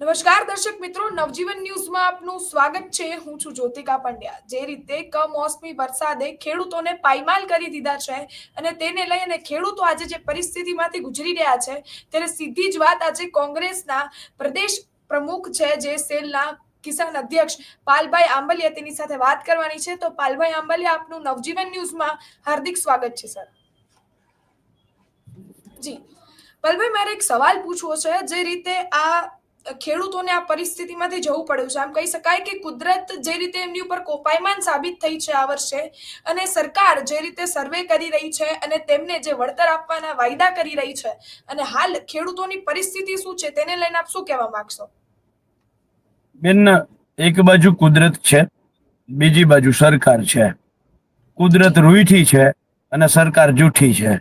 નમસ્કાર દર્શક મિત્રો, નવજીવન ન્યૂઝમાં આપનું સ્વાગત છે. હું છું જ્યોતિકા પંડ્યા. જે રીતે કમોસમી વરસાદે ખેડૂતોને પાયમાલ કરી દીધા છે અને તેને લઈને ખેડૂતો આજે જે પરિસ્થિતિમાંથી ગુજરી રહ્યા છે, ત્યારે સીધી જ વાત આજે કોંગ્રેસના પ્રદેશ પ્રમુખ છે, જે સેલના કિસાન અધ્યક્ષ પાલભાઈ આંબલિયા તેની સાથે વાત કરવાની છે. તો પાલભાઈ આંબલિયા, આપનું નવજીવન ન્યૂઝમાં હાર્દિક સ્વાગત છે, સર. જી. પલભાઈ, મારે એક સવાલ પૂછવો છે. જે રીતે આ ખેડૂતોને આ પરિસ્થિતિમાંથી જવું પડ્યું છે. આમ કહી શકાય કે કુદરત જે રીતે એમની ઉપર કોપાયમાન સાબિત થઈ છે આ વર્ષે અને સરકાર જે રીતે સર્વે કરી રહી છે અને તેમને જે વળતર આપવાના વાયદા કરી રહી છે અને હાલ ખેડૂતોની પરિસ્થિતિ શું છે તેને લઈને આપ શું કહેવા માંગશો? બેન, એક બાજુ કુદરત છે, બીજી બાજુ સરકાર છે. કુદરત રૂઈઠી છે અને સરકાર જૂઠી છે.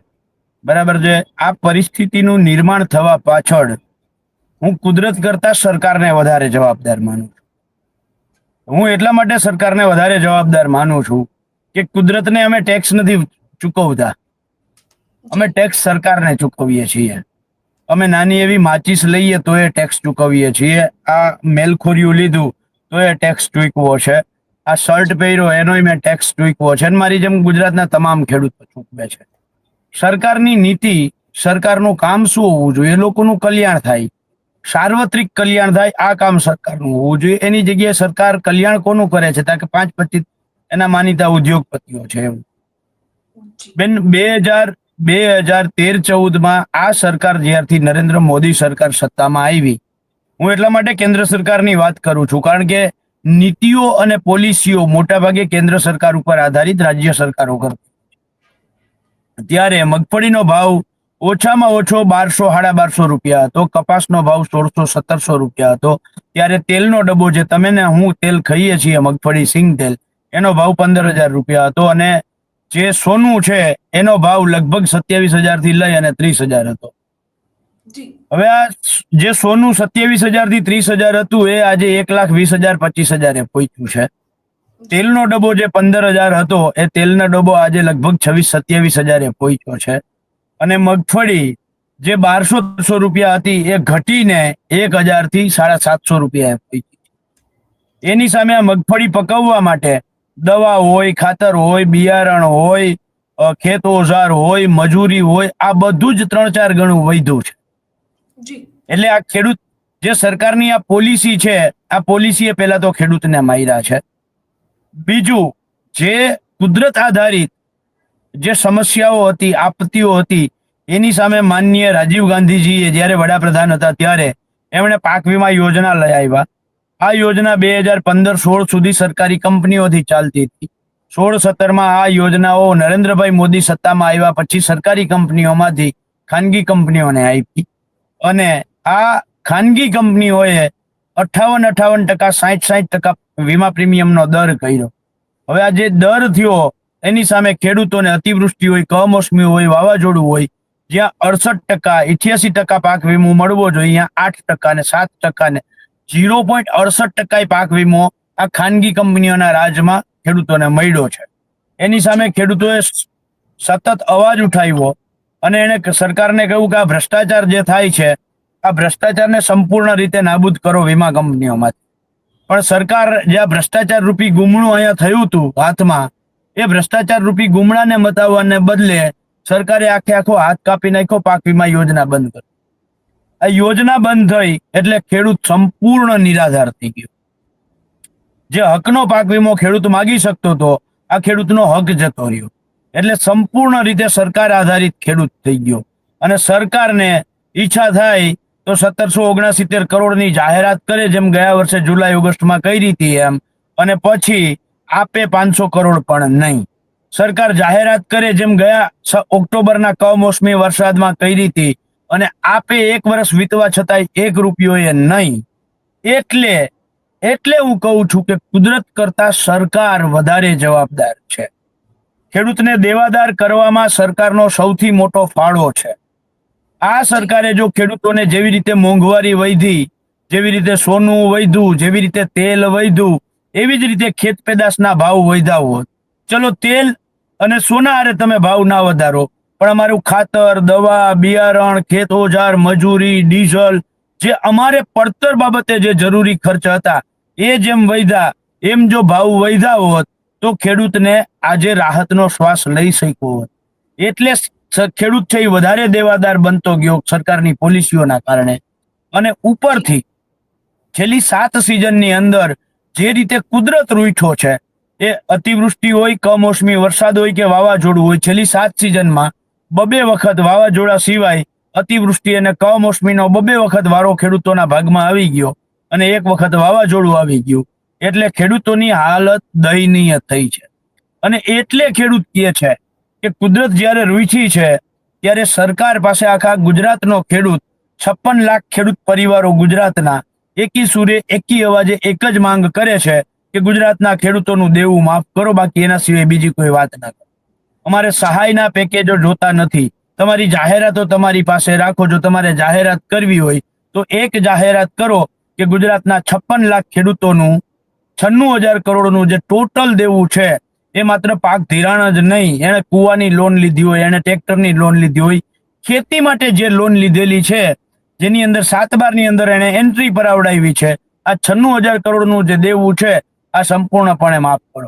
બરાબર છે? આ પરિસ્થિતિનું નિર્માણ થવા પાછળ હું કુદરત કરતા સરકારને વધારે જવાબદાર માનું છું. હું એટલા માટે સરકારને વધારે જવાબદાર માનું છું કે કુદરતને અમે ટેક્સ નથી ચૂકવતા. અમે ટેક્સ સરકારને ચૂકવીએ છીએ. અમે નાની એવી માચીસ લઈએ તો એ ટેક્સ ચૂકવીએ છીએ. આ મેલખોરિયું લીધું તો એ ટેક્સ ચૂકવો છે. આ શર્ટ પહેર્યો એનોય મેં ટેક્સ ચૂકવો છે. અને મારી જેમ ગુજરાતના તમામ ખેડૂતો ચૂકવે છે. સરકારની નીતિ, સરકારનું કામ શું હોવું જોઈએ? લોકોનું કલ્યાણ થાય. સાર્વત્રિક કલ્યાણ થાય, આ કામ સરકારનું હોવું જોઈએ. એની જગ્યાએ સરકાર કલ્યાણ કોનું કરે છે? કે પાંચ પચીસ એના માનીતા ઉદ્યોગપતિઓ છે એમ. બેન, બે હજાર બે હજાર તેર ચૌદમાં આ સરકાર જ્યારથી નરેન્દ્ર મોદી સરકાર સત્તામાં આવી. હું એટલા માટે કેન્દ્ર સરકારની વાત કરું છું, કારણ કે નીતિઓ અને પોલિસીઓ મોટાભાગે કેન્દ્ર સરકાર ઉપર આધારિત રાજ્ય સરકારો કરતી ત્યારે મગફળીનો ભાવ ઓછામાં ઓછો બારસો સાડા બારસો રૂપિયા હતો. કપાસનો ભાવ સોળસો સત્તરસો રૂપિયા હતો. ત્યારે તેલનો ડબ્બો જે તમે ને હું તેલ ખાઈએ છીએ મગફળી સિંગ તેલ એનો ભાવ પંદર હજાર રૂપિયા હતો અને જે સોનું છે એનો ભાવ લગભગ સત્યાવીસ હજારથી લઈ અને ત્રીસ હજાર હતો. હવે આ જે સોનું સત્યાવીસ હજારથી ત્રીસ હજાર હતું એ આજે એક લાખ વીસ હજાર પચીસ હજારે પહોંચ્યું છે. તેલનો ડબ્બો જે પંદર હજાર હતો એ તેલનો ડબ્બો આજે લગભગ છવ્વીસ સત્યાવીસ હજારે પહોંચ્યો છે. અને મગફળી જે બારસો ત્રણસો રૂપિયા હતી એ ઘટીને એક હજારથી સાડા સાતસો રૂપિયા એની સામે આ મગફળી પકવવા માટે દવા હોય ખાતર હોય બિયારણ હોય ખેત ઓઝાર હોય મજૂરી હોય આ બધું જ ત્રણ ચાર ગણું વધ્યું છે. એટલે આ ખેડૂત જે સરકારની આ પોલિસી છે આ પોલિસીએ પહેલા તો ખેડૂતને માર્યા છે. બીજું જે કુદરત આધારિત જે સમસ્યાઓ હતી, આપત્તિઓ હતી, એની સામે માનનીય રાજીવ ગાંધીજીએ જ્યારે વડાપ્રધાન હતા ત્યારે એમણે પાક વીમા યોજના લઈ આવ્યા. આ યોજના બે હજાર પંદર સોળ સુધી સરકારી કંપનીઓથી ચાલતી હતી. સોળ સત્તરમાં આ યોજનાઓ નરેન્દ્રભાઈ મોદી સત્તામાં આવ્યા પછી સરકારી કંપનીઓમાંથી ખાનગી કંપનીઓને આપી. અને આ ખાનગી કંપનીઓએ અઠાવન અઠાવન ટકા સાહીઠ સાહીઠ ટકા વીમા પ્રીમિયમનો દર કર્યો. હવે આ જે દર થયો એની સામે ખેડૂતોને અતિવૃષ્ટિ હોય, કમોસમી હોય, વાવાઝોડું હોય, જ્યાં અડસઠ ટકા, ઇઠ્યાસી ટકા પાક વીમો મળવો જોઈએ, અહીંયા આઠ ટકા ને સાત ટકા ને ઝીરો પોઈન્ટ અડસઠ ટકા પાક વીમો આ ખાનગી કંપનીઓના રાજમાં ખેડૂતોને મળ્યો છે. એની સામે ખેડૂતોએ સતત અવાજ ઉઠાવ્યો અને એને સરકારને કહ્યું કે આ ભ્રષ્ટાચાર જે થાય છે, આ ભ્રષ્ટાચારને સંપૂર્ણ રીતે નાબૂદ કરો વીમા કંપનીઓમાંથી. પણ સરકાર જે આ ભ્રષ્ટાચાર રૂપી ગુમણું અહીંયા થયું હતું હાથમાં એ ભ્રષ્ટાચાર રૂપી ગુમડાને મતાવવાને બદલે સરકારે આખે આખો હાથ કાપી નાખ્યો પાક વીમા યોજના બંધ કરી. આ યોજના બંધ થઈ એટલે ખેડૂત સંપૂર્ણ નિરાધાર થઈ ગયો. જે હકનો પાક વીમો ખેડૂત માગી શકતો હતો, આ ખેડૂતનો હક જતો રહ્યો. એટલે સંપૂર્ણ રીતે સરકાર આધારિત ખેડૂત થઈ ગયો. અને સરકારને ઈચ્છા થાય તો સત્તરસો ઓગણસિત્તેર કરોડની જાહેરાત કરે, જેમ ગયા વર્ષે જુલાઈ ઓગસ્ટમાં કરી હતી એમ. અને પછી આપે પાંચસો કરોડ પણ નહીં. સરકાર જાહેરાત કરે જેમ ગયા ઓક્ટોબરના કમોસમી વરસાદમાં કરી હતી અને આપે એક વર્ષ વીતવા છતાંય એક રૂપિયો એ નહીં. એટલે એટલે હું કહું છું કે કુદરત કરતા સરકાર વધારે જવાબદાર છે. ખેડૂતને દેવાદાર કરવામાં સરકારનો સૌથી મોટો ફાળો છે. આ સરકારે જો ખેડૂતોને જેવી રીતે મોંઘવારી વધી, જેવી રીતે સોનું વધ્યું, જેવી રીતે તેલ વધ્યું એવી જ રીતે ખેત પેદાશના ભાવ વધ્યા હોત. ચલો તેલ અને સોના હારે તમે ભાવ ના વધારો. પણ અમારું ખાતર, દવા, બિયારણ, ખેત ઓજાર, મજૂરી, ડીઝલ જે અમારે પડતર બાબતે જે જરૂરી ખર્ચ હતા, એ જેમ વૈધા એમ જો ભાવ વૈધા હોત, તો ખેડૂતને આજે રાહતનો શ્વાસ લઈ શક્યો હોત. એટલે ખેડૂત છે એ વધારે દેવાદાર બનતો ગયો સરકારની પોલિસીઓના કારણે. અને ઉપરથી, છેલ્લી સાત સિઝનની અંદર જે રીતે કુદરત રૂઠો છે, એ અતિવૃષ્ટિ હોય, કમોસમી વરસાદ હોય કે વાવાઝોડું હોય, છેલ્લી સાત સિઝનમાં બબે વખત વાવાઝોડા સિવાય અતિવૃષ્ટિ અને કમોસમીનો બબે વખત વારો ખેડૂતોના ભાગમાં આવી ગયો અને એક વખત વાવાઝોડું આવી ગયું. એટલે ખેડૂતોની હાલત દયનીય થઈ છે. અને એટલે ખેડૂત કહે છે કે કુદરત જ્યારે રૂચી છે, ત્યારે સરકાર પાસે આખા ગુજરાતનો ખેડૂત, છપ્પન લાખ ખેડૂત પરિવારો ગુજરાતના એકી સુરે, એકી અવાજે એક જ માંગ કરે છે કે ગુજરાતના ખેડૂતોનું દેવું માફ કરો, બાકી એના સિવાય બીજી કોઈ વાત ના કરો. અમારે સહાયના પેકેજો જોતા નથી. તમારી જાહેરાતો તમારી પાસે રાખો, જો તમારે જાહેરાત કરવી હોય, તો એક જાહેરાત કરો કે ગુજરાતના છપ્પન લાખ ખેડૂતોનું છન્નું હજાર કરોડનું જે ટોટલ દેવું છે, એ માત્ર પાક ધિરાણ જ નહીં. એણે કુવાની લોન લીધી હોય, એણે ટ્રેક્ટરની લોન લીધી હોય. ખેતી માટે જે લોન લીધેલી છે જેની અંદર સાત બારની અંદર એણે એન્ટ્રી પરાવડાવી છે. આ છન્નું હજાર કરોડનું જે દેવું છે, આ સંપૂર્ણપણે માફ કરો.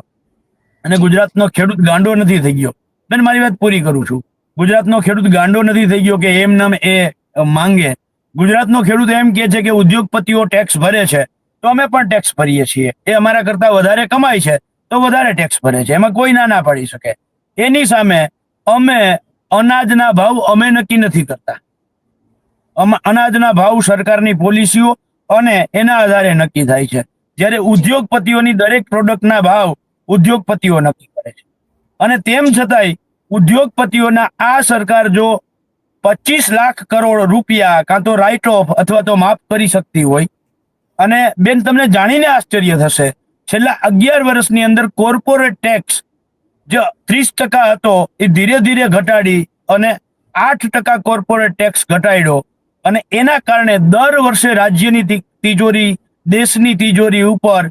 અને ગુજરાતનો ખેડૂત ગાંડો નથી થઈ ગયો. બેન, મારી વાત પૂરી કરું છું. ગુજરાતનો ખેડૂત ગાંડો નથી થઈ ગયો કે એમ નામ એ માંગે. ગુજરાતનો ખેડૂત એમ કે છે કે ઉદ્યોગપતિઓ ટેક્સ ભરે છે. તો અમે પણ ટેક્સ ભરીએ છીએ. એ અમારા કરતા વધારે કમાય છે, તો વધારે ટેક્સ ભરે છે. એમાં કોઈ ના ના પાડી શકે. એની સામે અમે અનાજના ભાવ અમે નક્કી નથી કરતા. અનાજના ભાવ સરકારની પોલિસીઓ અને એના આધારે નક્કી થાય છે. જ્યારે ઉદ્યોગપતિઓની દરેક પ્રોડક્ટના ભાવ ઉદ્યોગપતિઓ નક્કી કરે છે. અને તેમ છતાંય ઉદ્યોગપતિઓના આ સરકાર જો પચીસ લાખ કરોડ રૂપિયા કાં તો રાઇટ ઓફ અથવા તો માફ કરી શકતી હોય, અને બેન તમને જાણીને આશ્ચર્ય થશે, છેલ્લા અગિયાર વર્ષની અંદર કોર્પોરેટ ટેક્સ જે ત્રીસ ટકા હતો, એ ધીરે ધીરે ઘટાડી અને આઠ ટકા કોર્પોરેટ ટેક્સ ઘટાડ્યો. અને એના કારણે દર વર્ષે રાજ્યની તિજોરી, દેશની તિજોરી ઉપર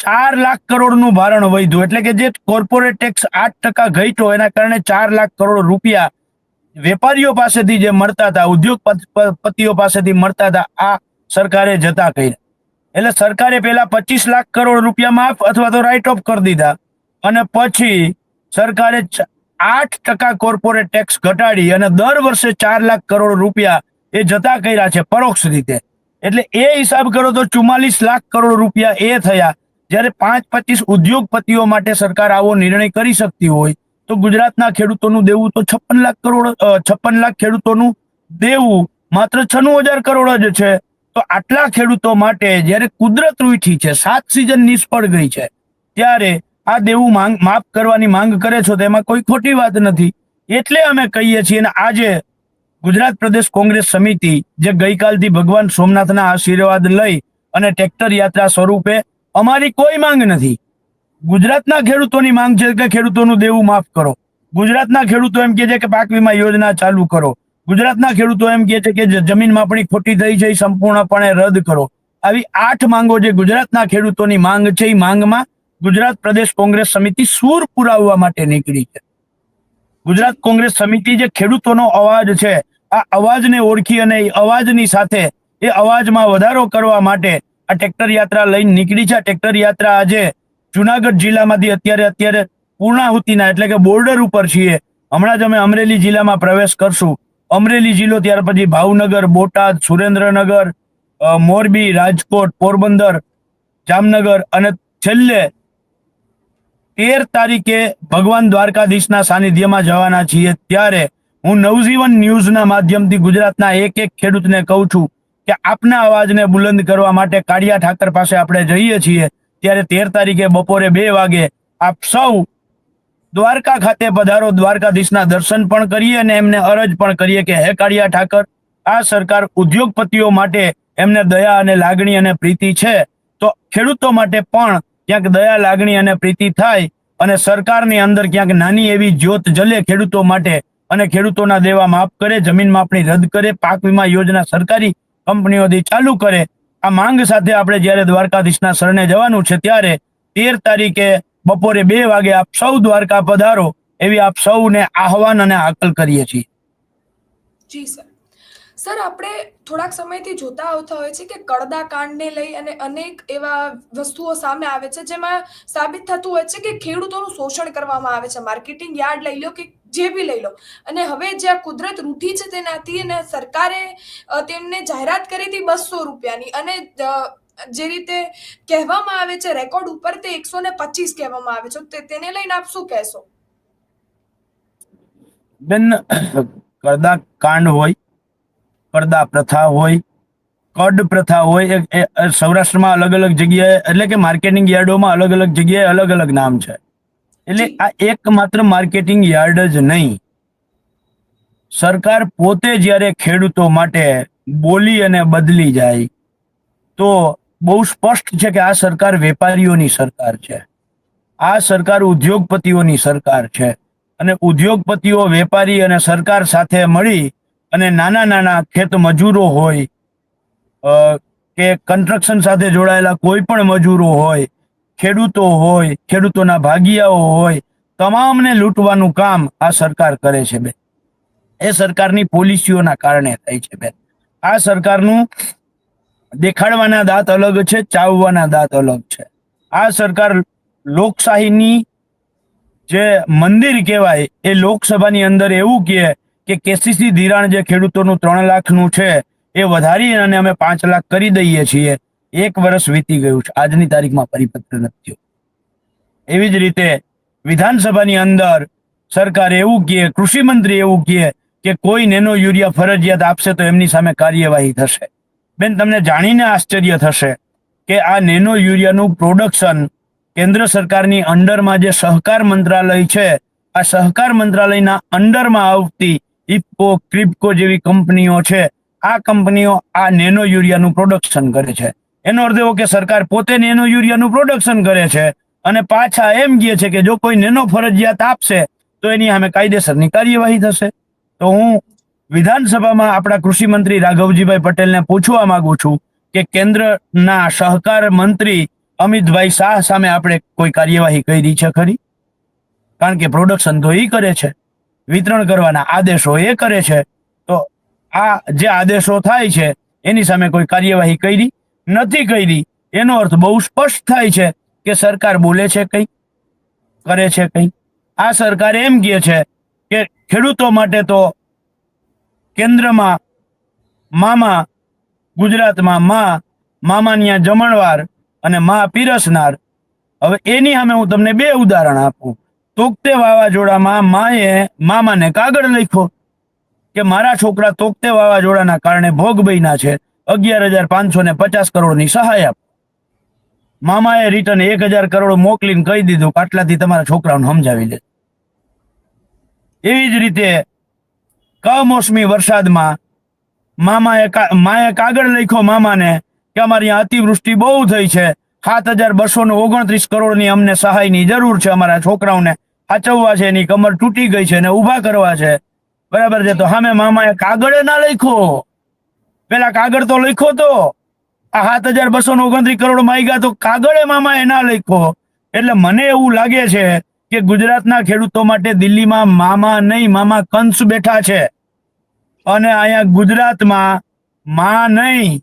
ચાર લાખ કરોડનું ભારણ વધ્યું. એટલે કે જે કોર્પોરેટ ટેક્સ આઠ ટકા ઘટ્યો, એના કારણે ચાર લાખ કરોડ રૂપિયા વેપારીઓ પાસેથી જે મળતા હતા ઉદ્યોગપતિઓ પાસેથી મળતા હતા, આ સરકારે જતા કહી એટલે સરકારે પેલા પચીસ લાખ કરોડ રૂપિયા માફ અથવા તો રાઇટ ઓફ કરી દીધા. અને પછી સરકારે આઠ ટકા કોર્પોરેટ ટેક્સ ઘટાડી અને દર વર્ષે ચાર લાખ કરોડ રૂપિયા એ જતા કર્યા છે પરોક્ષ રીતે. એટલે એ હિસાબ કરો તો ચુમ્માલીસ લાખ કરોડ રૂપિયા એ થયા. જ્યારે પાંચ પચીસ ઉદ્યોગપતિઓ માટે સરકાર આવો નિર્ણય કરી શકતી હોય, તો ગુજરાતના ખેડૂતોનું દેવું તો છપ્પન લાખ કરોડ છપ્પન લાખ ખેડૂતોનું દેવું માત્ર છન્નું હજાર કરોડ જ છે. તો આટલા ખેડૂતો માટે જ્યારે કુદરત રૂઠી છે, સાત સિઝન નિષ્ફળ ગઈ છે, ત્યારે આ દેવું માંગ, માફ કરવાની માંગ કરે છો તેમાં કોઈ ખોટી વાત નથી. એટલે અમે કહીએ છીએ અને આજે ગુજરાત પ્રદેશ કોંગ્રેસ સમિતિ, જે ગઈકાલથી ભગવાન સોમનાથના આશીર્વાદ લઈ અને ટ્રેક્ટર યાત્રા સ્વરૂપે અમારી કોઈ માંગ નથી. ગુજરાતના ખેડૂતોની માંગ છે કે ખેડૂતોનું દેવું માફ કરો. ગુજરાતના ખેડૂતો એમ કહે છે કે પાક વીમા યોજના ચાલુ કરો. ગુજરાતના ખેડૂતો એમ કહે છે કે જમીન માપણી ખોટી થઈ છે એ સંપૂર્ણપણે રદ કરો. આવી આઠ માંગો જે ગુજરાતના ખેડૂતોની માંગ છે એ માંગમાં ગુજરાત પ્રદેશ કોંગ્રેસ સમિતિ સૂર પુરાવવા માટે નીકળી છે. ગુજરાત કોંગ્રેસ સમિતિ જે ખેડૂતોનો અવાજ છે, આ અવાજને ઓળખી અને એ અવાજની સાથે એ અવાજમાં વધારો કરવા માટે આ ટ્રેક્ટર યાત્રા લઈને નીકળી છે. આ ટ્રેક્ટર યાત્રા આજે જુનાગઢ જિલ્લામાંથી અત્યારે અત્યારે પૂર્ણાહુતિના એટલે કે બોર્ડર ઉપર છીએ. હમણાં જ અમે અમરેલી જિલ્લામાં પ્રવેશ કરશું. અમરેલી જિલ્લો ત્યાર પછી ભાવનગર, બોટાદ, સુરેન્દ્રનગર મોરબી, રાજકોટ, પોરબંદર, જામનગર અને છેલ્લે તેર તારીખે ભગવાન દ્વારકાધીશના સાનિધ્યમાં જવાના છીએ. ત્યારે હું નવજીવન ન્યૂઝના માધ્યમથી ગુજરાતના એક એક ખેડૂતને કહું છું કે આપના અવાજને બુલંદ કરવા માટે કાળિયા ઠાકર પાસે આપણે જઈએ છીએ. ત્યારે તેર તારીખે બપોરે બે વાગે આપ સૌ દ્વારકા ખાતે પધારો, દ્વારકાધીશના દર્શન પણ કરીએ અને એમને અરજ પણ કરીએ કે હે કાળિયા ઠાકર, આ સરકાર ઉદ્યોગપતિઓ માટે એમને દયા અને લાગણી અને પ્રીતિ છે. તો ખેડૂતો માટે પણ ક્યાંક દયા, લાગણી અને પ્રીતિ થાય અને સરકારની અંદર ક્યાંક નાની એવી જ્યોત જલે ખેડૂતો માટે અને ખેડૂતોના દેવા માફ કરે, જમીન માપણી રદ કરે, પાક વીમા યોજના સરકારી કંપનીઓથી ચાલુ કરે. આ માંગ સાથે આપણે જ્યારે દ્વારકાધીશના શરણે જવાનું છે ત્યારે તેર તારીખે બપોરે બે વાગે આપ સૌ દ્વારકા પધારો એવી આપ સૌને આહવાન અને હાકલ કરીએ છીએ. જી, સર. સર, આપણે થોડાક સમયથી જોતા આવતા હોય છે કે કડદા કાંડને લઈ અને અનેક એવા વસ્તુઓ સામે આવે છે, જેમાં સાબિત થતું હોય છે કે ખેડૂતોનું શોષણ કરવામાં આવે છે. માર્કેટિંગ યાર્ડ લઈ લો કે જે બી લઈ લો. અને હવે જે આ કુદરત રૂઠી છે તેનાથી અને સરકારે તેમને જાહેરાત કરી હતી બસો રૂપિયાની અને જે રીતે કહેવામાં આવે છે, રેકોર્ડ ઉપર તે એકસો ને પચીસ કહેવામાં આવે છે. તેને લઈને આપ શું કહેશો? બેન કરદા કાંડ હોય કરદા પ્રથા હોય કડ પ્રથા હોય એ સૌરાષ્ટ્રમાં અલગ અલગ જગ્યાએ એટલે કે માર્કેટિંગ યાર્ડોમાં અલગ અલગ જગ્યાએ અલગ અલગ નામ છે. એટલે આ એકમાત્ર માર્કેટિંગ યાર્ડ જ નહીં. સરકાર પોતે જ્યારે ખેડૂતો માટે બોલી અને બદલી જાય તો બહુ સ્પષ્ટ છે કે આ સરકાર વેપારીઓની સરકાર છે. આ સરકાર ઉદ્યોગપતિઓની સરકાર છે. અને ઉદ્યોગપતિઓ વેપારી અને સરકાર સાથે મળી અને નાના નાના ખેત મજૂરો હોય કે કન્સ્ટ્રક્શન સાથે જોડાયેલા કોઈ પણ મજૂરો હોય, ખેડૂતો હોય, ખેડૂતોના ભાગીયાઓ હોય, તમામને લૂંટવાનું કામ આ સરકાર કરે છે બેન. એ સરકારની પોલિસીઓના કારણે થાય છે બેન. આ સરકારનું દેખાડવાના દાંત અલગ છે, ચાવવાના દાંત અલગ છે. આ સરકાર લોકશાહીની જે મંદિર કહેવાય, એ લોકસભાની અંદર એવું કહે કે કેસીસી ધિરાણ જે ખેડૂતોનું ત્રણ લાખનું છે, એ વધારી અને અમે પાંચ લાખ કરી દઈએ છીએ. એક વર્ષ વીતી ગયું છે. આજની તારીખમાં પરિપત્ર નથી એવી જ રીતે વિધાનસભાની અંદર સરકાર એવું કહે કૃષિ મંત્રી એવું કહે કે કોઈ નેનો યુરિયા ફરજિયાત આપશે તો એમની સામે કાર્યવાહી થશે. બેન, તમને જાણીને આશ્ચર્ય થશે કે આ નેનો યુરિયાનું પ્રોડક્શન કેન્દ્ર સરકારની અંડરમાં જે સહકાર મંત્રાલય છે, આ સહકાર મંત્રાલયના અંડરમાં આવતી ઇફકો ક્રિપકો જેવી કંપનીઓ છે, આ કંપનીઓ આ નેનો યુરિયાનું પ્રોડક્શન કરે છે. એનો અર્થ એવો કે સરકાર પોતે નેનો યુરિયાનું પ્રોડક્શન કરે છે અને પાછા એમ કહે છે કે જો કોઈ નેનો ફરજિયાત આપશે, તો એની સામે કાયદેસરની કાર્યવાહી થશે. તો હું વિધાનસભામાં આપણા કૃષિ મંત્રી રાઘવજીભાઈ પટેલને પૂછવા માંગુ છું કે કેન્દ્રના સહકાર મંત્રી અમિતભાઈ શાહ સામે આપણે કોઈ કાર્યવાહી કરી છે ખરી? કારણ કે પ્રોડક્શન તો એ કરે છે. વિતરણ કરવાના આદેશો એ કરે છે. તો આ જે આદેશો થાય છે, એની સામે કોઈ કાર્યવાહી કરી નથી કરી. એનો અર્થ બહુ સ્પષ્ટ થાય છે કે સરકાર બોલે છે કંઈ, કરે છે કંઈ. આ સરકાર એમ કહે છે કે ખેડૂતો માટે તો કેન્દ્રમાં મામા ગુજરાતમાં મા મામાનિયા જમણવાર અને મા પીરસનાર. હવે એની સામે હું તમને બે ઉદાહરણ આપું. તોકતે વાવાઝોડામાં માએ મામાને કાગળ લખ્યો કે મારા છોકરા તોકતે વાવાઝોડાના કારણે ભોગ બન્યા છે. અગિયાર હજાર પાંચસો ને પચાસ કરોડની સહાય મામાએ રિટર્ન એક હજાર કરોડ મોકલીને કહી દીધું આટલાથી તમારા છોકરાઓને સમજાવી દે. એવી જ રીતે કમોસમી વરસાદમાં મામાએ માએ કાગળ લખ્યો મામાને કે અમારે અતિવૃષ્ટિ બહુ થઈ છે. સાત હજાર બસો ને ઓગણત્રીસ કરોડની અમને સહાયની જરૂર છે અમારા છોકરાઓને. સાચવવા છે, એની કમર તૂટી ગઈ છે અને ઊભા કરવા છે. બરાબર છે, તો હામે મામાએ કાગળે ના લખ્યો. પેલા કાગળ તો લખ્યો તો. આ સાત હજાર બસો ઓગણત્રીસ કરોડ માંગ્યા તો કાગળે મામાએ ના લખ્યો. એટલે મને એવું લાગે છે કે ગુજરાતના ખેડૂતો માટે દિલ્હીમાં મામા નહીં, મામા કંસ બેઠા છે. અને અહીંયા ગુજરાતમાં મા નહીં,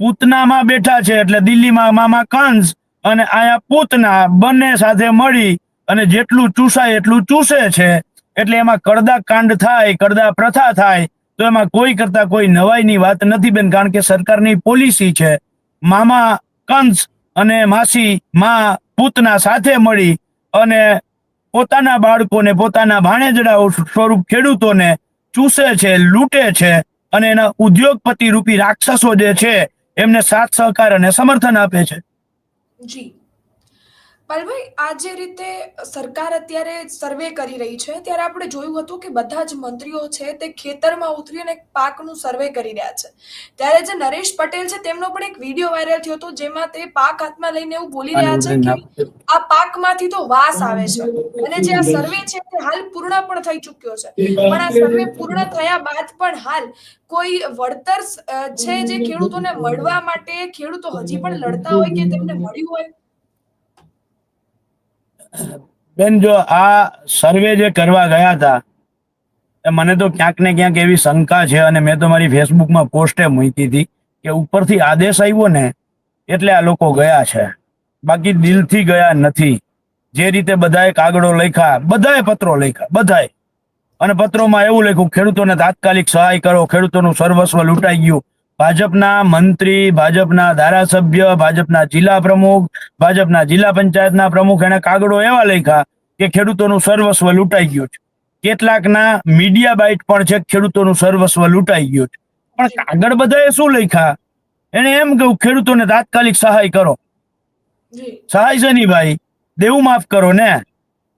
પૂતનામાં બેઠા છે, એટલે દિલ્હીમાં મામા કંસ અને અહીંયા પૂતના બંને સાથે મળી અને જેટલું ચૂસાય એટલું ચૂસે છે. એટલે એમાં કડદા કાંડ થાય, કડદા પ્રથા થાય, તો એમાં કોઈ કરતા કોઈ નવાઈની વાત નથી બેન, કારણ કે સરકારની પોલિસી છે. મામા કંસ અને માસી મા પૂતના સાથે મળી અને પોતાના બાળકોને, પોતાના ભાણેજડાઓ સ્વરૂપ ખેડૂતોને ચૂસે છે, લૂંટે છે અને એના ઉદ્યોગપતિ રૂપી રાક્ષસો જે છે, એમને સાથ સહકાર અને સમર્થન આપે છે. જી. પાલભાઈ આ જે રીતે સરકાર અત્યારે સર્વે કરી રહી છે ત્યારે આપણે જોયું હતું કે બધા જ મંત્રીઓ છે તે ખેતરમાં ઉતરી અને પાકનું સર્વે કરી રહ્યા છે. ત્યારે જે નરેશ પટેલ છે તેમનો પણ એક વીડિયો વાયરલ થયો હતો જેમાં તે પાક હાથમાં લઈને એવું બોલી રહ્યા છે કે આ પાકમાંથી તો વાસ આવે છે. અને જે આ સર્વે છે તે હાલ પૂર્ણ પણ થઈ ચૂક્યો છે. પણ આ સર્વે પૂર્ણ થયા બાદ પણ હાલ કોઈ વળતર છે જે ખેડૂતોને મળવા માટે ખેડૂતો હજી પણ લડતા હોય કે તેમને મળ્યું હોય? બેન, જો આ સર્વે જે કરવા ગયા હતા, એ મને તો ક્યાંક ને ક્યાંક એવી શંકા છે અને મેં તો મારી ફેસબુકમાં પોસ્ટે મૂકી હતી કે ઉપરથી આદેશ આવ્યો ને, એટલે આ લોકો ગયા છે. બાકી દિલથી ગયા નથી. જે રીતે બધાએ કાગળો લખ્યા, બધાએ પત્રો લખ્યા, બધાએ. અને પત્રોમાં એવું લખ્યું, ખેડૂતોને તાત્કાલિક સહાય કરો, ખેડૂતોનું સર્વસ્વ લૂંટાઈ ગયું ભાજપના મંત્રી ભાજપના ધારાસભ્ય ભાજપના જિલ્લા પ્રમુખ ભાજપના જિલ્લા પંચાયતના પ્રમુખ એને કાગળો એવા લખ્યા કે ખેડૂતોનું સર્વસ્વ લૂંટાઈ ગયું છે. કેટલાકના મીડિયા બાઇટ પણ છે ખેડૂતોનું સર્વસ્વ લૂંટાઈ ગયું છે. પણ કાગળ બધાએ શું લખ્યા? એને એમ કહ્યું ખેડૂતોને તાત્કાલિક સહાય કરો. સહાય છે નહીં ભાઈ? દેવું માફ કરો ને.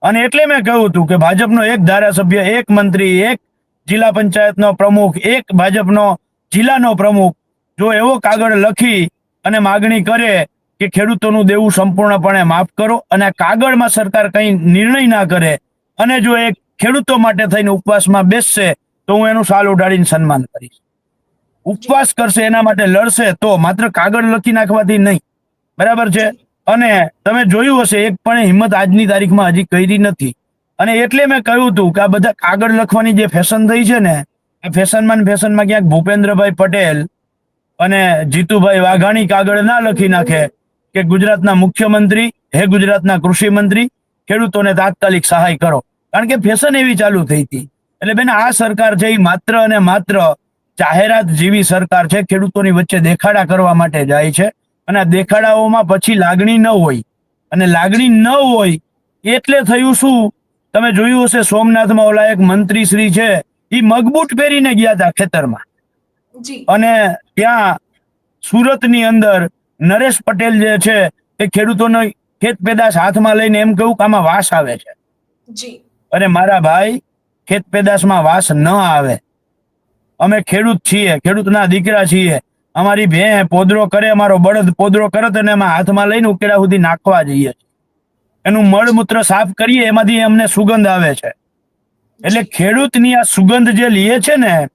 અને એટલે મેં કહ્યું હતું કે ભાજપનો એક ધારાસભ્ય એક મંત્રી એક જિલ્લા પંચાયતનો પ્રમુખ એક ભાજપનો જિલ્લાનો પ્રમુખ જો એવો કાગળ લખી અને માગણી કરે કે ખેડૂતોનું દેવું સંપૂર્ણપણે માફ કરો અને કાગળમાં સરકાર કંઈ નિર્ણય ના કરે અને જો એ ખેડૂતો માટે થઈને ઉપવાસમાં બેસશે, તો હું એનું સાલ ઉડાડીને સન્માન કરીશ. ઉપવાસ કરશે, એના માટે લડશે, તો માત્ર કાગળ લખી નાખવાથી નહીં. બરાબર છે? અને તમે જોયું હશે, એક પણ હિંમત આજની તારીખમાં હજી કરી નથી. અને એટલે મેં કહ્યું હતું કે આ બધા કાગળ લખવાની જે ફેશન થઈ છે ને ફેશનમાં ફેશનમાં ક્યાંક ભૂપેન્દ્રભાઈ પટેલ અને જીતુભાઈ વાઘાણી કાગળ ના લખી નાખે કે ગુજરાતના મુખ્યમંત્રી, હે ગુજરાતના કૃષિ મંત્રી ખેડૂતોને તાત્કાલિક સહાય કરો. કારણ કે ફેશન એવી ચાલુ થઈ હતી. એટલે બેન, આ સરકાર છે એ માત્ર અને માત્ર જાહેરાત જેવી સરકાર છે. ખેડૂતોની વચ્ચે દેખાડા કરવા માટે જાય છે. અને આ દેખાડાઓમાં પછી લાગણી ન હોય. અને લાગણી ન હોય એટલે થયું શું? તમે જોયું હશે, સોમનાથમાં ઓલા એક મંત્રી શ્રી છે એ મગબૂટ પહેરીને ગયા હતા ખેતરમાં. અને ત્યાં સુરતની અંદર નરેશ પટેલ જે છે એ ખેડૂતોનો ખેત પેદાશ હાથમાં લઈને એમ કહ્યું કે આમાં વાસ આવે છે. અને અરે મારા ભાઈ ખેત પેદાશમાં વાસ ન આવે. અમે ખેડૂત છીએ ખેડૂતના દીકરા છીએ. અમારી ભે પોદરો કરે અમારો બળદ પોદરો કરત અને એમાં હાથમાં લઈને ઉકેડા સુધી નાખવા જઈએ એનું મળમૂત્ર સાફ કરીએ એમાંથી અમને સુગંધ આવે છે. એટલે ખેડૂતની આ સુગંધ જે લીએ છે ને,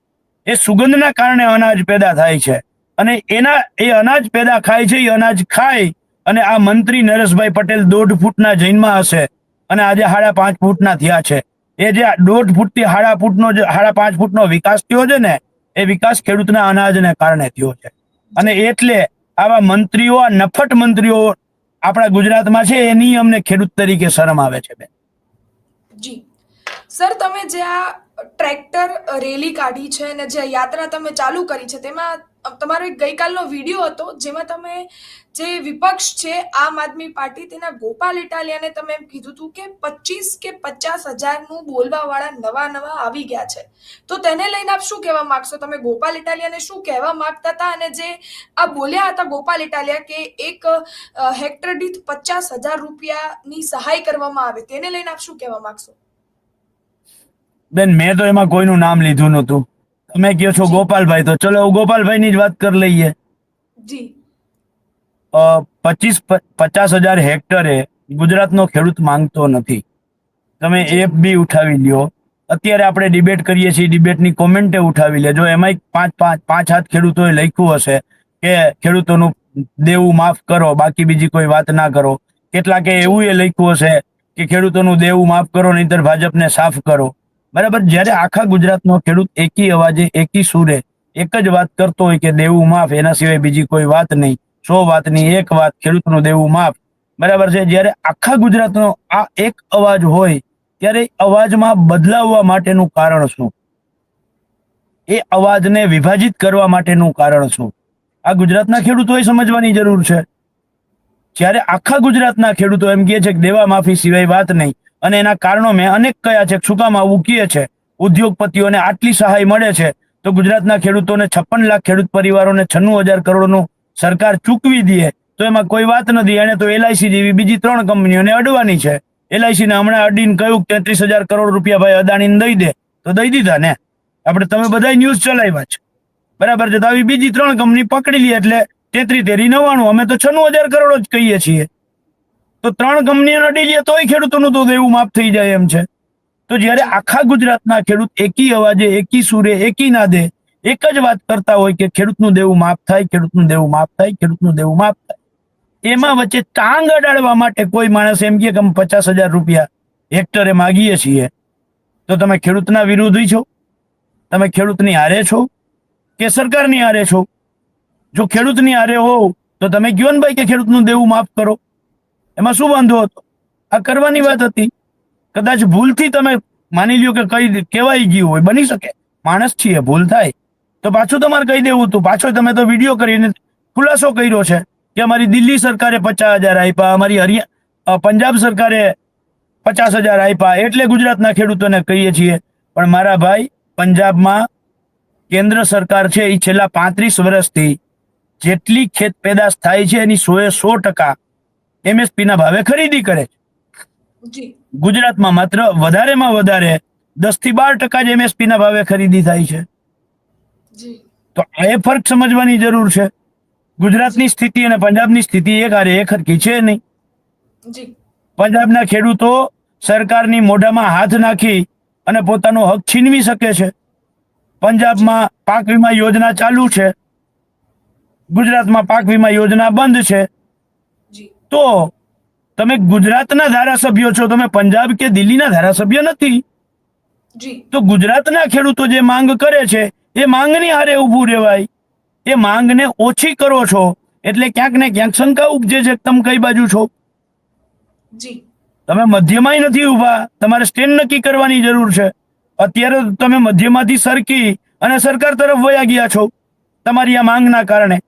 એ સુગંધના કારણે અનાજ પેદા થાય છે. અને એના, એ અનાજ પેદા ખાય છે, એ અનાજ ખાય, અને આ મંત્રી નરેશભાઈ પટેલ દોઢ ફૂટના જૈનમાં હશે, અને આજે સાડા પાંચ ફૂટના થયા છે. એ જે દોઢ ફૂટથી સાડા ફૂટનો જે, સાડા પાંચ ફૂટનો વિકાસ થયો છે ને, એ વિકાસ ખેડૂતના અનાજને કારણે થયો છે. અને એટલે આવા મંત્રીઓ, આ નફટ મંત્રીઓ આપણા ગુજરાતમાં છે એની અમને ખેડૂત તરીકે શરમ આવે છે બેન. સર, તમે જે આ ટ્રેક્ટર રેલી કાઢી છે અને જે યાત્રા તમે ચાલુ કરી છે, તેમાં તમારો એક ગઈકાલનો વીડિયો હતો, જેમાં તમે જે વિપક્ષ છે, આમ આદમી પાર્ટી, તેના ગોપાલ ઇટાલિયાને તમે કીધું હતું કે પચીસ કે પચાસ હજારનું બોલવાવાળા નવા નવા આવી ગયા છે. તો તેને લઈને આપ શું કહેવા માંગશો? તમે ગોપાલ ઇટાલિયાને શું કહેવા માંગતા હતા? અને જે આ બોલ્યા હતા ગોપાલ ઇટાલિયા કે એક હેક્ટર દીઠ પચાસ હજાર રૂપિયાની સહાય કરવામાં આવે, તેને લઈને આપ શું કહેવા માંગશો? બેન મેં તો એમાં કોઈનું નામ લીધું નહોતું. તમે કહો છો ગોપાલભાઈ તો ચલો ગોપાલભાઈની જ વાત કરી લઈએ. જી. પચીસ પચાસ હજાર હેક્ટરે ગુજરાતનો ખેડૂત માંગતો નથી. તમે એપ બી ઉઠાવી લ્યો. અત્યારે આપણે ડિબેટ કરીએ છીએ ડિબેટની કોમેન્ટે ઉઠાવી લેજો. એમાંય પાંચ પાંચ પાંચ હાથ ખેડૂતોએ લખ્યું હશે કે ખેડૂતોનું દેવું માફ કરો બાકી બીજી કોઈ વાત ના કરો. કેટલાકે એવું એ લખ્યું હશે કે ખેડૂતોનું દેવું માફ કરો નહીતર ભાજપને સાફ કરો. બરાબર? જ્યારે આખા ગુજરાતનો ખેડૂત એકી અવાજે, એકી સુરે, એક જ વાત કરતો હોય કે દેવું માફ, એના સિવાય બીજી કોઈ વાત નહીં. સો વાતની એક વાત ખેડૂતનું દેવું માફ. બરાબર છે? જ્યારે આખા ગુજરાતનો આ એક અવાજ હોય, ત્યારે અવાજમાં બદલાવવા માટેનું કારણ શું? એ અવાજને વિભાજિત કરવા માટેનું કારણ શું? આ ગુજરાતના ખેડૂતોએ સમજવાની જરૂર છે. જ્યારે આખા ગુજરાતના ખેડૂતો એમ કહે છે કે દેવા માફી સિવાય વાત નહીં અને એના કારણો મેં અનેક કયા છે શું કામ આવું કહે છે. ઉદ્યોગપતિઓને આટલી સહાય મળે છે, તો ગુજરાતના ખેડૂતોને છપ્પન લાખ ખેડૂત પરિવારોને છન્નું હજાર કરોડનું સરકાર ચૂકવી દે તો એમાં કોઈ વાત નથી. એને તો એલઆઈસી જેવી બીજી ત્રણ કંપનીઓને અડવાની છે. એલઆઈસીને હમણાં અડીને કહ્યું તેત્રીસ હજાર કરોડ રૂપિયા ભાઈ અદાણીને દઈ દે, તો દઈ દીધા ને. આપણે તમે બધા ન્યૂઝ ચલાવ્યા છે. બરાબર છે, તો આવી બીજી ત્રણ કંપની પકડી લી એટલે તેત્રી તેરી નવ્વાણું, અમે તો છન્નું હજાર કરોડ જ કહીએ છીએ. તો ત્રણ કંપનીઓ અડી લે તોય ખેડૂતોનું તો દેવું માફ થઈ જાય એમ છે. તો જ્યારે આખા ગુજરાતના ખેડૂત એકી અવાજે, એકી સુરે, એકી નાદે એક જ વાત કરતા હોય કે ખેડૂતનું દેવું માફ થાય, ખેડૂતનું દેવું માફ થાય, ખેડૂતનું દેવું માફ થાય. એમાં વચ્ચે ટાંગ અડાડવા માટે કોઈ માણસ એમ કે અમે પચાસ હજાર રૂપિયા હેક્ટરે માગીએ છીએ. તો તમે ખેડૂતના વિરોધી છો? તમે ખેડૂતની હારે છો? કે સરકારની હારે છો? જો ખેડૂતની હારે હોવ તો તમે ગયો ને ભાઈ કે ખેડૂતનું દેવું માફ કરો? એમાં શું વાંધો હતો? આ કરવાની વાત હતી. કદાચ ભૂલથી તમે માની લ્યો કે કઈ કહેવાય ગયું હોય બની શકે. માણસ છીએ ભૂલ થાય. તો પાછું તમારે કહી દેવું હતું. પાછો તમે તો વીડિયો કરીને ખુલાસો કર્યો છે કે અમારી દિલ્હી સરકારે પચાસ હજાર આપ્યા અમારી હરિયા પંજાબ સરકારે પચાસ હજાર આપ્યા એટલે ગુજરાતના ખેડૂતોને કહીએ છીએ. પણ મારા ભાઈ પંજાબમાં કેન્દ્ર સરકાર છે એ છેલ્લા પાંત્રીસ વર્ષથી જેટલી ખેત પેદાશ થાય છે એની સોએ સો ટકા એમએસપી ના ભાવે ખરીદી કરે છે. ગુજરાતમાં માત્ર વધારેમાં વધારે દસથી બાર ટકા જ એમએસપી ના ભાવે ખરીદી થાય છે. તો એ ફરક સમજવાની જરૂર છે. ગુજરાતની સ્થિતિ અને પંજાબની સ્થિતિ એક હારે એક હરકી છે નહીં. પંજાબના ખેડૂતો સરકારની મોઢામાં હાથ નાખી અને પોતાનો હક છીનવી શકે છે. પંજાબમાં પાક વીમા યોજના ચાલુ છે. ગુજરાતમાં પાક વીમા યોજના બંધ છે. તો તમે ગુજરાતના ધારાસભ્યો છો તમે પંજાબ કે દિલ્હીના ધારાસભ્ય નથી? તો ગુજરાતના ખેડૂતો જે માંગ કરે છે એ માંગની હારે ઊભું રહેવાય. એ માંગને ઓછી કરો છો એટલે ક્યાંક ને ક્યાંક શંકા ઉપજે છે તમે કઈ બાજુ છો? તમે મધ્યમાં નથી ઊભા તમારે સ્ટેન્ડ નક્કી કરવાની જરૂર છે. અત્યારે તમે મધ્યમાંથી સરકી અને સરકાર તરફ વયા ગયા છો તમારી આ માંગના કારણે.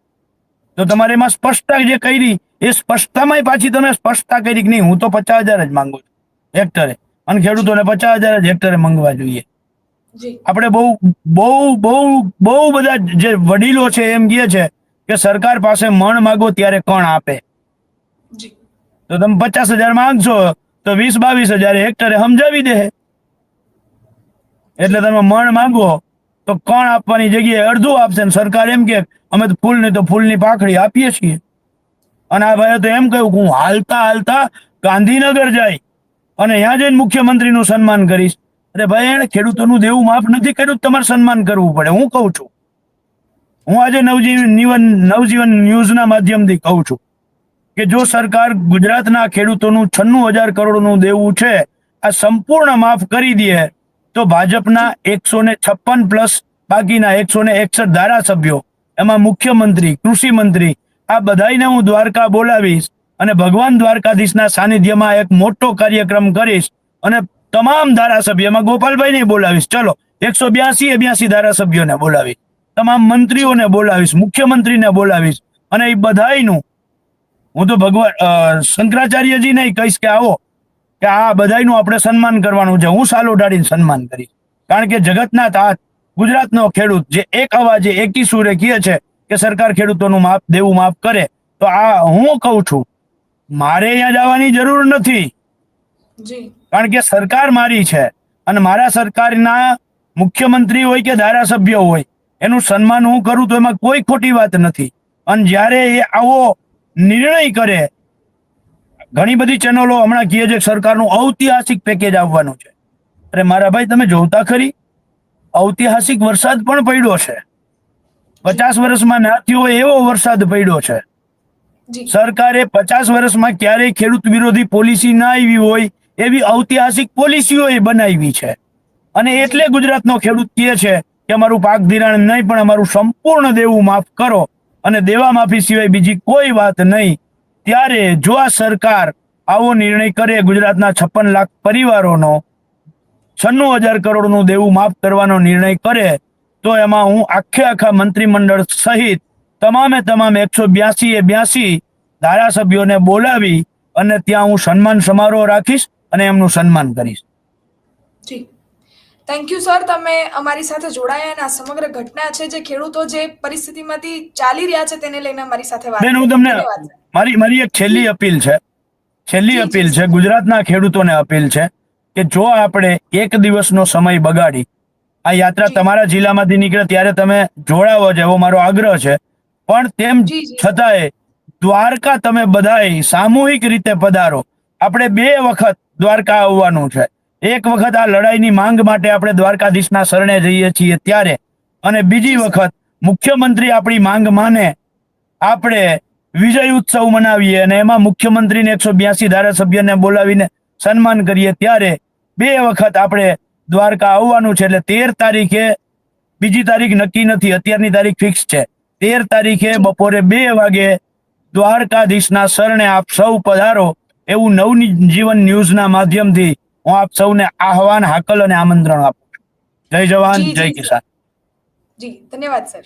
તો તમારે એમાં સ્પષ્ટતા જે કરી એ સ્પષ્ટતામાં પાછી તમે સ્પષ્ટતા કરી કે નહીં હું તો પચાસ હજાર જ માંગુ છું હેક્ટરે. અને ખેડૂતોને પચાસ હજાર જ હેક્ટરે મંગવા જોઈએ. આપણે બહુ બહુ બહુ બહુ બધા જે વડીલો છે એમ કહે છે કે સરકાર પાસે મણ માગો ત્યારે કોણ આપે. તો તમે પચાસ હજાર માંગશો તો વીસ બાવીસ હજાર હેક્ટરે સમજાવી દે. એટલે તમે મણ માંગો તો કોણ આપવાની જગ્યાએ અડધું આપશે ને સરકાર એમ કે અમે તો ફૂલની તો ફૂલની પાખડી આપીએ છીએ. અને આ ભાઈએ તો એમ કહ્યું કે હું હાલતા હાલતા ગાંધીનગર જાય અને ત્યાં જઈને મુખ્યમંત્રીનું સન્માન કરીશ. અરે ભાઈ, એને ખેડૂતોનું દેવું માફ નથી કર્યું, તમારે સન્માન કરવું પડે. હું કહું છું. હું આજે નવજીવન નિવન નવજીવન ન્યૂઝના માધ્યમથી કહું છું કે જો સરકાર ગુજરાતના ખેડૂતોનું છન્નું હજાર કરોડનું દેવું છે, આ સંપૂર્ણ માફ કરી દે તો ભાજપના એકસો ને છપ્પન પ્લસ બાકીના એકસો ને એકસઠ ધારાસભ્યો, એમાં મુખ્યમંત્રી કૃષિ મંત્રી આ બધાઈને હું દ્વારકા બોલાવીશ અને ભગવાન દ્વારકાધીશના સાનિધ્યમાં એક મોટો કાર્યક્રમ કરીશ અને તમામ ધારાસભ્યમાં ગોપાલભાઈને બોલાવીશ. ચલો, એકસો બ્યાસી એ બ્યાસી ધારાસભ્યોને બોલાવીશ. તમામ મંત્રીઓને બોલાવીશ, મુખ્યમંત્રીને બોલાવીશ અને એ બધાયનું હું તો ભગવાન શંકરાચાર્યજીને કહીશ કે આવો, કે આ બધાયનું આપણે સન્માન કરવાનું છે. હું સાલો ડાળીને સન્માન કરીશ. કારણ કે જગતના તાત ગુજરાતનો ખેડૂત જે એક અવાજે એકી સુરે કહે છે. કે સરકાર ખેડૂતોનું માફ દેવું માફ કરે તો આ હું કહું છું મારે અહીંયા જવાની જરૂર નથી. કારણ કે સરકાર મારી છે અને મારા સરકારના મુખ્યમંત્રી હોય કે ધારાસભ્ય હોય એનું સન્માન હું કરું તો એમાં કોઈ ખોટી વાત નથી. અને જ્યારે એ આવો નિર્ણય કરે ઘણી બધી ચેનલો હમણાં કહે છે સરકારનું ઐતિહાસિક પેકેજ આવવાનું છે. અરે મારા ભાઈ તમે જોતા ખરી? ઐતિહાસિક વરસાદ પણ પડ્યો છે. પચાસ વર્ષમાં ના થયો એવો વરસાદ પડ્યો છે. સરકારે પચાસ વર્ષમાં ક્યારેય ખેડૂત વિરોધી પોલિસી ના આવી હોય એવી ઐતિહાસિક પોલિસીઓ એ બનાવી છે. અને એટલે ગુજરાતનો ખેડૂત કહે છે કે અમારું પાક ધિરાણ નહીં પણ અમારું સંપૂર્ણ દેવું માફ કરો અને દેવા માફી સિવાય બીજી કોઈ વાત નહીં. ત્યારે જો આ સરકાર આવો નિર્ણય કરે ગુજરાતના છપ્પન લાખ પરિવારોનો છન્નું હજાર કરોડનું દેવું માફ કરવાનો નિર્ણય કરે તો એમાં હું આખે આખા મંત્રીમંડળ સહિત તમામે તમામ એકસો બ્યાસી એ બ્યાસી ધારાસભ્યોને બોલાવી અને ત્યાં હું સન્માન સમારોહ રાખીશ અને એમનું સન્માન કરીશ. જી. થેન્ક યુ સર તમે અમારી સાથે જોડાયા અને આ સમગ્ર ઘટના છે જે ખેડૂતો જે પરિસ્થિતિમાંથી ચાલી રહ્યા છે તેને લઈને અમારી સાથે વાત બેન હું તમને મારી મારી એક છેલ્લી અપીલ છે. છેલ્લી અપીલ છે. ગુજરાતના ખેડૂતોને અપીલ છે કે જો આપણે એક દિવસનો સમય બગાડી આ યાત્રા તમારા જિલ્લામાંથી નીકળે ત્યારે તમે જોડાવો જ એવો મારો આગ્રહ છે. પણ તેમ. છતાંય દ્વારકા તમે બધાએ સામૂહિક રીતે પધારો. આપણે બે વખત દ્વારકા આવવાનું છે. એક વખત આ લડાઈની માંગ માટે આપણે દ્વારકાધીશના શરણે જઈએ છીએ ત્યારે અને બીજી વખત મુખ્યમંત્રી આપણી માંગ માને આપણે વિજય ઉત્સવ મનાવીએ અને એમાં મુખ્યમંત્રીને એકસો બ્યાસી ધારાસભ્યને બોલાવીને સન્માન કરીએ ત્યારે બે વખત આપણે દ્વારકા આવવાનું છે એટલે તેર તારીખે બીજી તારીખ નક્કી નથી અત્યારની તારીખ ફિક્સ છે. તેર તારીખે બપોરે બે વાગે દ્વારકાધીશના શરણે આપ સૌ પધારો એવું નવજીવન ન્યૂઝના માધ્યમથી હું આપ સૌને આહવાન હાકલ અને આમંત્રણ આપું છું. જય જવાન જય કિસાન. જી ધન્યવાદ સર.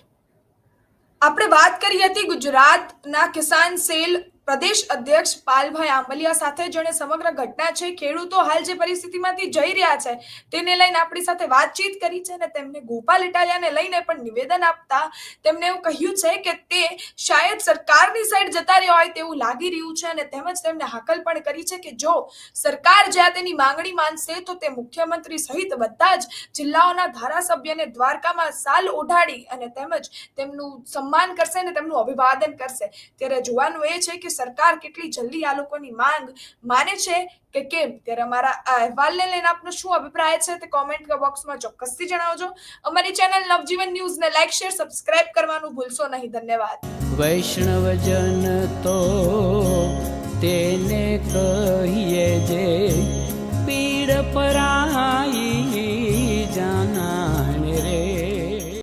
આપણે વાત કરી હતી ગુજરાતના કિસાન સેલ પ્રદેશ અધ્યક્ષ પાલભાઈ આંબલિયા સાથે જેણે સમગ્ર ઘટના છે, ખેડૂતો હાલ જે પરિસ્થિતિમાંથી જઈ રહ્યા છે, તેને લઈને આપણી સાથે વાતચીત કરી છે અને તેમને ગોપાલ ઇટાલિયાને લઈને પણ નિવેદન આપતા તેમને એવું કહ્યું છે કે તે શાયદ સરકારની સાઈડ જતા રહ્યા હોય તેવું લાગી રહ્યું છે અને તેમજ તેમને હાકલ પણ કરી છે કે જો સરકાર જ્યાં તેની માંગણી માનશે તો તે મુખ્યમંત્રી સહિત બધા જ જિલ્લાઓના ધારાસભ્યને દ્વારકામાં સાલ ઓઢાડી અને તેમજ તેમનું સન્માન કરશે અને તેમનું અભિવાદન કરશે. ત્યારે જોવાનું એ છે કે સરકાર કેટલી જલ્દી આ લોકોની માંગ માને છે કે કેમ? ત્યારે અમારા આ અહેવાલને લઈને આપનો શું અભિપ્રાય છે તે કોમેન્ટ બોક્સમાં ચોક્કસથી જણાવજો. અમારી ચેનલ નવજીવન ન્યૂઝને લાઈક શેર સબસ્ક્રાઇબ કરવાનું ભૂલશો નહીં. ધન્યવાદ. વૈષ્ણવજન તો તેને કહીએ જે પીડ પરાઈ